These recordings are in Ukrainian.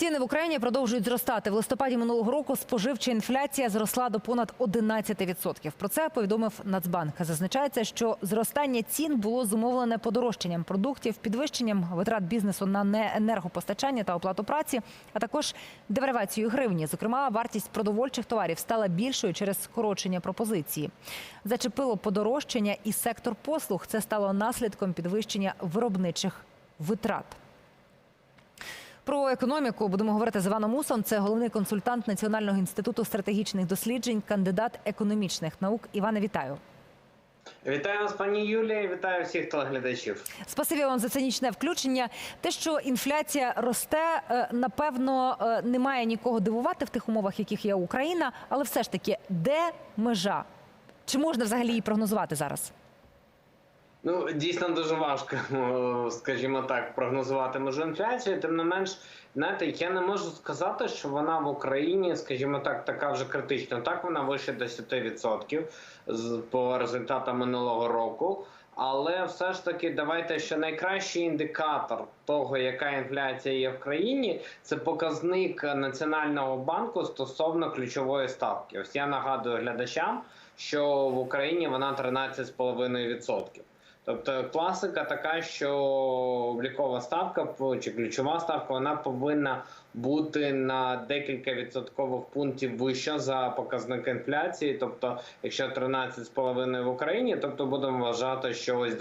Ціни в Україні продовжують зростати. В листопаді минулого року споживча інфляція зросла до понад 11%. Про це повідомив Нацбанк. Зазначається, що зростання цін було зумовлене подорожчанням продуктів, підвищенням витрат бізнесу на неенергопостачання та оплату праці, а також девальвацією гривні. Зокрема, вартість продовольчих товарів стала більшою через скорочення пропозиції. Зачепило подорожчання і сектор послуг. Це стало наслідком підвищення виробничих витрат. Про економіку будемо говорити з Іваном Мусом. Це головний консультант Національного інституту стратегічних досліджень, кандидат економічних наук. Іване, вітаю. Вітаю вас, пані Юлія, вітаю всіх телеглядачів. Спасибі вам за цинічне включення. Те, що інфляція росте, е, напевно, е, не має нікого дивувати в тих умовах, в яких є Україна, але все ж таки, де межа? Чи можна взагалі її прогнозувати зараз? Ну дійсно дуже важко, скажімо так, прогнозувати межу інфляції. Тим не менш, знаєте, я не можу сказати, що вона в Україні, скажімо так, така вже критична. Так вона вище 10% з по результатам минулого року. Але все ж таки, давайте що найкращий індикатор того, яка інфляція є в країні, це показник Національного банку стосовно ключової ставки. Ось я нагадую глядачам, що в Україні вона 13,5%. Тобто класика така, що облікова ставка чи ключова ставка вона повинна бути на декілька відсоткових пунктів вища за показник інфляції. Тобто, якщо 13,5 в Україні, тобто будемо вважати, що ось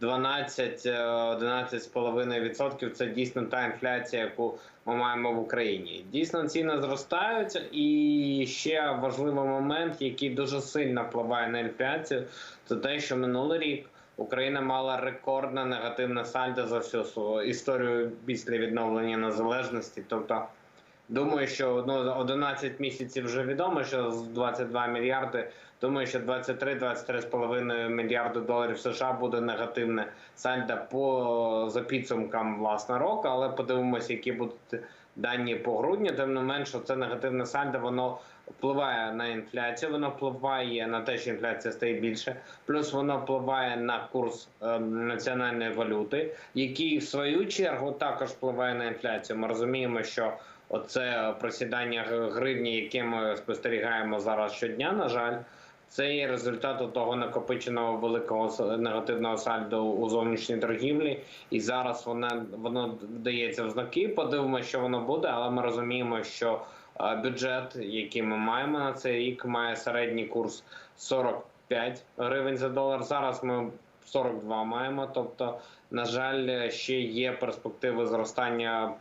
12-11,5% це дійсно та інфляція, яку ми маємо в Україні. Дійсно, ціни зростають, і ще важливий момент, який дуже сильно впливає на інфляцію, це те, що минулий рік. Україна мала рекордне негативне сальдо за всю свою історію після відновлення незалежності. Тобто, думаю, що ну 11 місяців вже відомо, що з 22 мільярди. Думаю, що 23-23,5 мільярди доларів США буде негативне сальдо по за підсумкам власне року. Але подивимося, які будуть дані по грудню. Тим не менше, це негативне сальдо, воно впливає на інфляцію, воно впливає на те, що інфляція стає більше, плюс воно впливає на курс е, національної валюти, який в свою чергу також впливає на інфляцію. Ми розуміємо, що оце просідання гривні, яке ми спостерігаємо зараз щодня, на жаль. Це є результат того накопиченого великого негативного сальду у зовнішній торгівлі, і зараз воно воно вдається в знаки. Подивимося, що воно буде, але ми розуміємо, що бюджет, який ми маємо на цей рік, має середній курс 45 гривень за долар. Зараз ми 42 маємо. Тобто, на жаль, ще є перспективи зростання,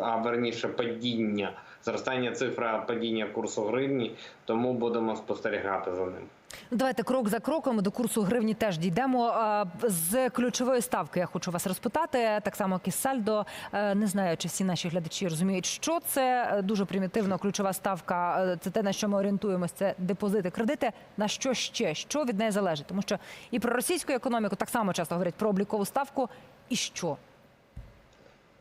а верніше падіння, зростання цифра падіння курсу гривні, тому будемо спостерігати за ним. Давайте крок за кроком до курсу гривні теж дійдемо. З ключової ставки я хочу вас розпитати, так само як і сальдо. Не знаю, чи всі наші глядачі розуміють, що це дуже примітивно. Ключова ставка це те, на що ми орієнтуємось. Це депозити, кредити. На що ще? Що від неї залежить? Тому що і про російську економіку так само часто говорять про облікову ставку. І що?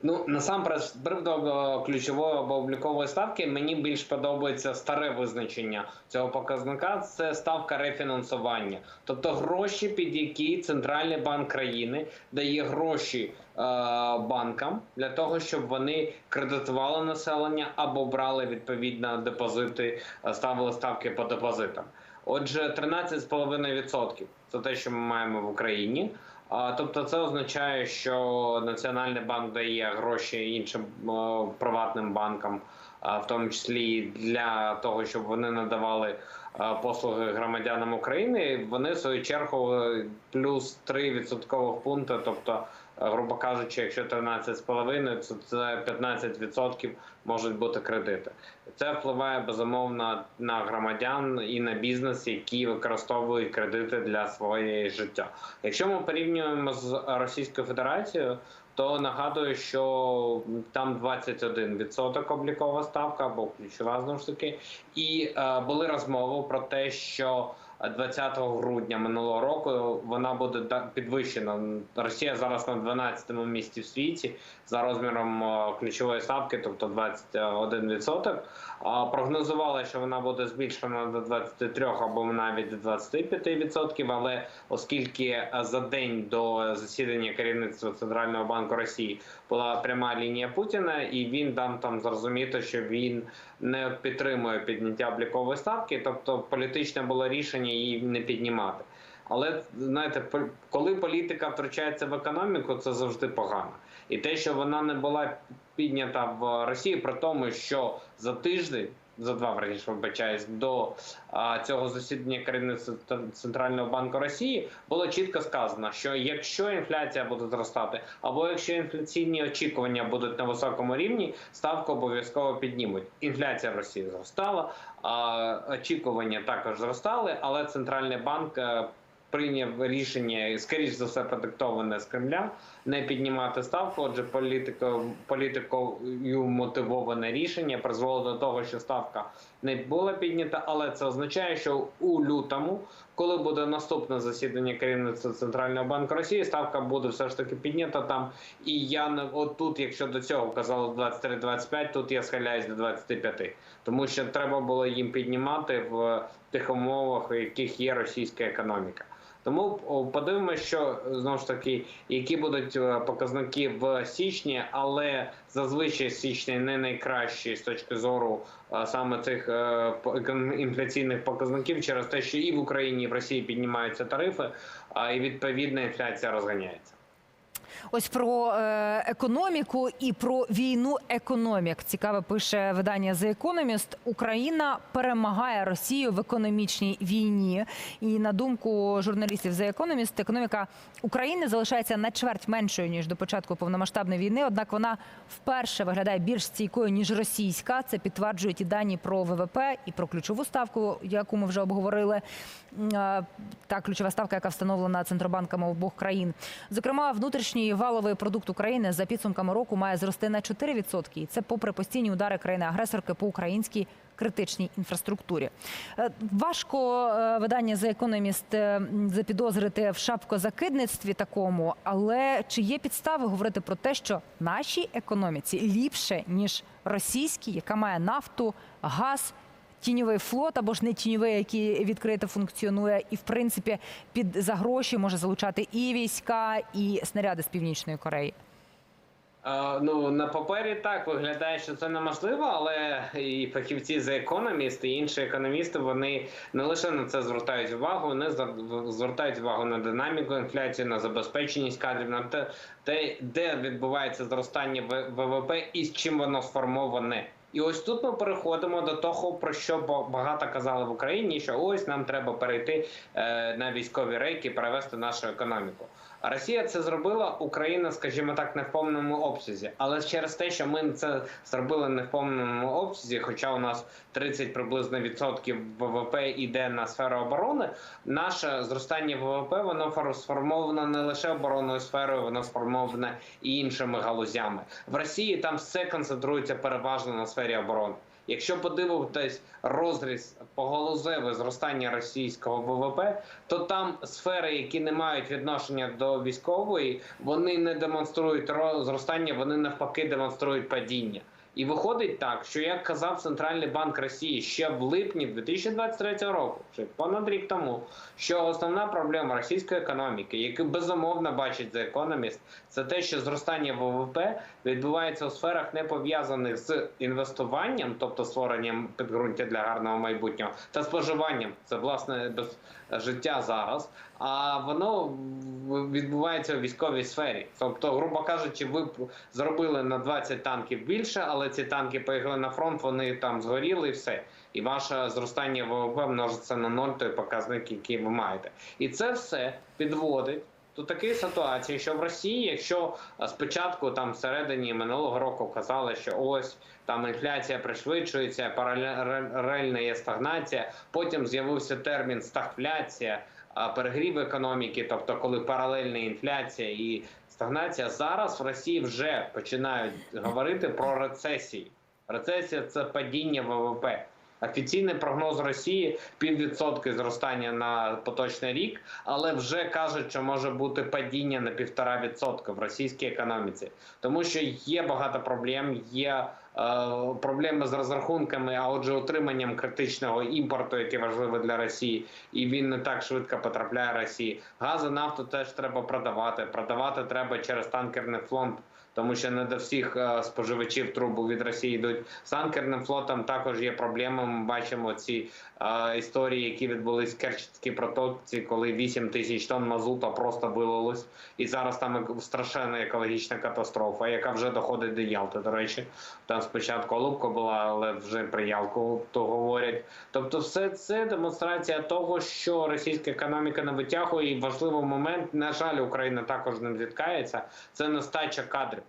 Ну насамперед, з приводу ключової або облікової ставки, мені більш подобається старе визначення цього показника. Це ставка рефінансування, тобто гроші, під які центральний банк країни дає гроші е, банкам для того, щоб вони кредитували населення або брали відповідно депозити, ставили ставки по депозитам. Отже, 13,5% – це те, що ми маємо в Україні. Тобто, це означає, що Національний банк дає гроші іншим приватним банкам, в тому числі для того, щоб вони надавали послуги громадянам України. Вони в свою чергу плюс 3 відсоткових пункти, тобто. Грубо кажучи, якщо 13,5, то це 15% можуть бути кредити. Це впливає безумовно на громадян і на бізнес, які використовують кредити для своєї життя. Якщо ми порівнюємо з Російською Федерацією, то нагадую, що там 21% облікова ставка або ключова знову ж таки, і е, були розмови про те, що 20 грудня минулого року вона буде підвищена. Росія зараз на 12-му місці в світі за розміром е, ключової ставки, тобто 21%. А прогнозували, що вона буде збільшена до 23 або навіть до 25%, але оскільки е, за день до засідання керівництва Центрального банку Росії була пряма лінія Путіна, і він дав там зрозуміти, що він не підтримує підняття облікової ставки, тобто політичне було рішення її не піднімати. Але знаєте, коли політика втручається в економіку, це завжди погано. І те, що вона не була піднята в Росії, при тому, що за тиждень, за два верніше вибачаюсь, до а, цього засідання країни Центрального банку Росії було чітко сказано, що якщо інфляція буде зростати, або якщо інфляційні очікування будуть на високому рівні, ставку обов'язково піднімуть. Інфляція в Росії зростала, а очікування також зростали, але центральний банк. Прийняв рішення, скоріш за все, продиктоване з Кремля, не піднімати ставку. Отже, політико, політикою мотивоване рішення призвело до того, що ставка не була піднята, але це означає, що у лютому, коли буде наступне засідання керівництва Центрального банку Росії, ставка буде все ж таки піднята там. І я не от тут, якщо до цього казало 23-25, тут я схиляюсь до 25. Тому що треба було їм піднімати в тих умовах, в яких є російська економіка. Тому подивимося, що знову ж таки, які будуть е, показники в січні, але зазвичай січні не найкращі з точки зору е, саме цих е, інфляційних показників через те, що і в Україні, і в Росії піднімаються тарифи, а і відповідна інфляція розганяється. Ось про е, економіку і про війну економік. Цікаве пише видання The Economist. Україна перемагає Росію в економічній війні. І на думку журналістів The Economist, економіка України залишається на чверть меншою ніж до початку повномасштабної війни. Однак вона вперше виглядає більш стійкою ніж російська. Це підтверджують і дані про ВВП і про ключову ставку, яку ми вже обговорили. Е, Та ключова ставка, яка встановлена центробанками обох країн. Зокрема, внутрішній валовий продукт України за підсумками року має зрости на 4%. І це попри постійні удари країни-агресорки по українській критичній інфраструктурі. Е, Важко е, видання The Economist е, м, запідозрити в шапкозакидництві такому, але чи є підстави говорити про те, що нашій економіці ліпше ніж російській, яка має нафту, газ тіньовий флот або ж не тіньовий, який відкрито функціонує, і в принципі під за гроші може залучати і війська, і снаряди з північної Кореї. Ну на папері так виглядає, що це неможливо, але і фахівці за економіст, і інші економісти вони не лише на це звертають увагу, вони звертають увагу на динаміку інфляції, на забезпеченість кадрів, на те, де відбувається зростання ВВП і з чим воно сформоване. І ось тут ми переходимо до того, про що ба- багато казали в Україні, що ось нам треба перейти е, на військові рейки, перевести нашу економіку. Росія це зробила, Україна, скажімо так, не в повному обсязі. Але через те, що ми це зробили не в повному обсязі, хоча у нас 30 приблизно відсотків ВВП йде на сферу оборони, наше зростання ВВП воно фор- сформовано не лише оборонною сферою, воно сформоване і іншими галузями. В Росії там все концентрується переважно на сфері оборони. Якщо подивитись розріз поголозеве зростання російського ВВП, то там сфери, які не мають відношення до військової, вони не демонструють ро- зростання, вони навпаки демонструють падіння. І виходить так, що як казав Центральний банк Росії ще в липні 2023 року, ще понад рік тому, що основна проблема російської економіки, яку безумовно бачить The Economist, це те, що зростання ВВП відбувається у сферах не пов'язаних з інвестуванням, тобто створенням підґрунтя для гарного майбутнього, та споживанням. Це власне без життя зараз. А воно відбувається у військовій сфері. Тобто, грубо кажучи, ви зробили на 20 танків більше, але ці танки поїхали на фронт, вони там згоріли і все. І ваше зростання ВВП множиться на ноль той показник, який ви маєте. І це все підводить до такої ситуації, що в Росії, якщо спочатку там всередині минулого року казали, що ось там інфляція пришвидшується, паралельна є стагнація. Потім з'явився термін стагфляція, перегрів економіки, тобто коли паралельна інфляція і стагнація. Зараз в Росії вже починають говорити про рецесію. Рецесія це падіння ВВП. Офіційний прогноз Росії піввідсотки зростання на поточний рік, але вже кажуть, що може бути падіння на півтора відсотка в російській економіці, тому що є багато проблем. Є е, проблеми з розрахунками, а отже, отриманням критичного імпорту, який важливий для Росії, і він не так швидко потрапляє Росії. Газ і нафту теж треба продавати. Продавати треба через танкерний флот. Тому що не до всіх е, споживачів трубу від Росії йдуть з танкерним флотом. Також є проблеми. Ми бачимо ці е, історії, які відбулись в Керченській протоці, коли 8 тисяч тонн мазута просто вилилось, і зараз там страшенна екологічна катастрофа, яка вже доходить до Ялти. До речі, там спочатку Олубко була, але вже про Ялку то говорять. Тобто, все це демонстрація того, що російська економіка не витягує, і важливий момент, на жаль, Україна також ним зіткається. Це нестача кадрів.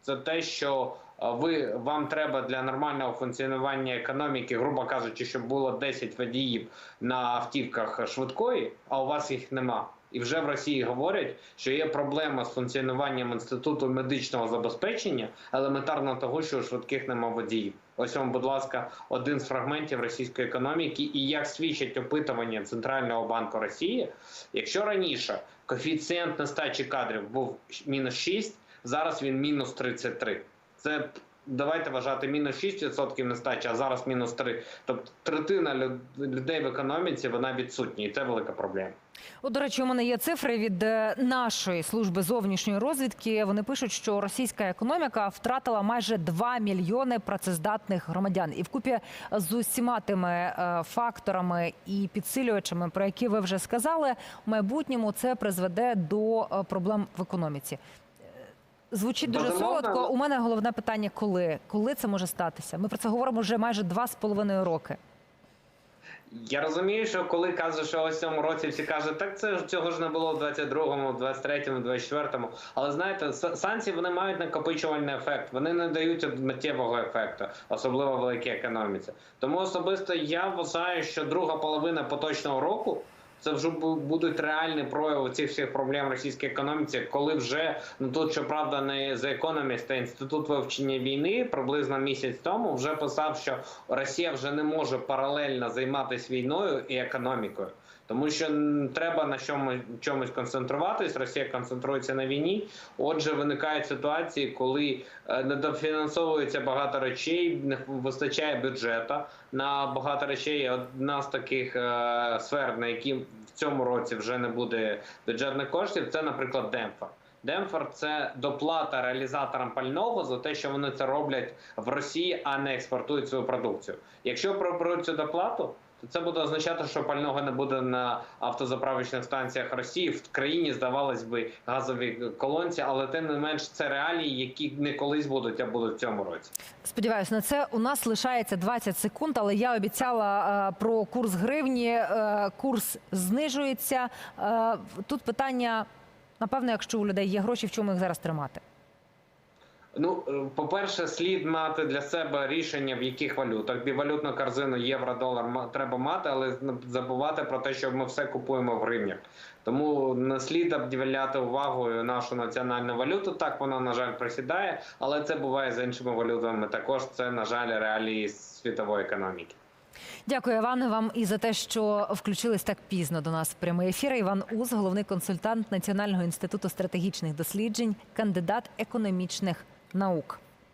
Це те, що е, ви вам треба для нормального функціонування економіки, грубо кажучи, щоб було 10 водіїв на автівках швидкої, а у вас їх нема. І вже в Росії говорять, що є проблема з функціонуванням інституту медичного забезпечення, елементарно того, що у швидких нема водіїв. Ось вам, будь ласка, один з фрагментів російської економіки, і як свідчать опитування Центрального банку Росії, якщо раніше коефіцієнт нестачі кадрів був мінус 6, зараз він мінус 33. Це давайте вважати мінус 6% нестачі, а зараз мінус 3. Тобто третина людей в економіці вона відсутня, і це велика проблема. От, до речі, у мене є цифри від е, нашої служби зовнішньої розвідки. Вони пишуть, що російська економіка втратила майже 2 мільйони працездатних громадян. І вкупі з усіма тими е, факторами і підсилювачами, про які ви вже сказали, в майбутньому це призведе до е, проблем в економіці. Звучить дуже Безумовно. солодко. У мене головне питання: коли? Коли це може статися? Ми про це говоримо вже майже два з половиною роки. Я розумію, що коли кажуть, що ось цьому році всі кажуть, так це ж цього ж не було в 22-му, 23-му, 24-му. Але знаєте, санкції вони мають накопичувальний ефект. Вони не дають миттєвого ефекту, особливо в великій економіці. Тому особисто я вважаю, що друга половина поточного року. Це вже бу- будуть реальні прояви цих всіх проблем російській економіці, коли вже ну тут щоправда не за економіст, а інститут вивчення війни приблизно місяць тому вже писав, що Росія вже не може паралельно займатися війною і економікою. Тому що треба на чому, чомусь концентруватись. Росія концентрується на війні. Отже, виникають ситуації, коли е, недофінансовується багато речей, не вистачає бюджету на багато речей. Одна з таких е, сфер, на які в цьому році вже не буде бюджетних коштів, це, наприклад, Демпфер. Демпфер – це доплата реалізаторам пального за те, що вони це роблять в Росії, а не експортують свою продукцію. Якщо приберуть цю доплату, то це буде означати, що пального не буде на автозаправочних станціях Росії. В країні здавалось би газові колонці, але тим не менш це реалії, які не колись будуть, а будуть в цьому році. Сподіваюсь, на це у нас лишається 20 секунд, але я обіцяла е, про курс гривні. Е, курс знижується. Е, тут питання, напевно, якщо у людей є гроші, в чому їх зараз тримати? Ну, е, по-перше, слід мати для себе рішення, в яких валютах. Бівалютну корзину євро, долар ма- треба мати, але не забувати про те, що ми все купуємо в гривнях. Тому не слід обділяти увагою нашу національну валюту. Так вона, на жаль, присідає, але це буває з іншими валютами. Також це, на жаль, реалії світової економіки. Дякую, Іване, вам і за те, що включились так пізно до нас в прямий ефір. Іван Уз, головний консультант Національного інституту стратегічних досліджень, кандидат економічних наук.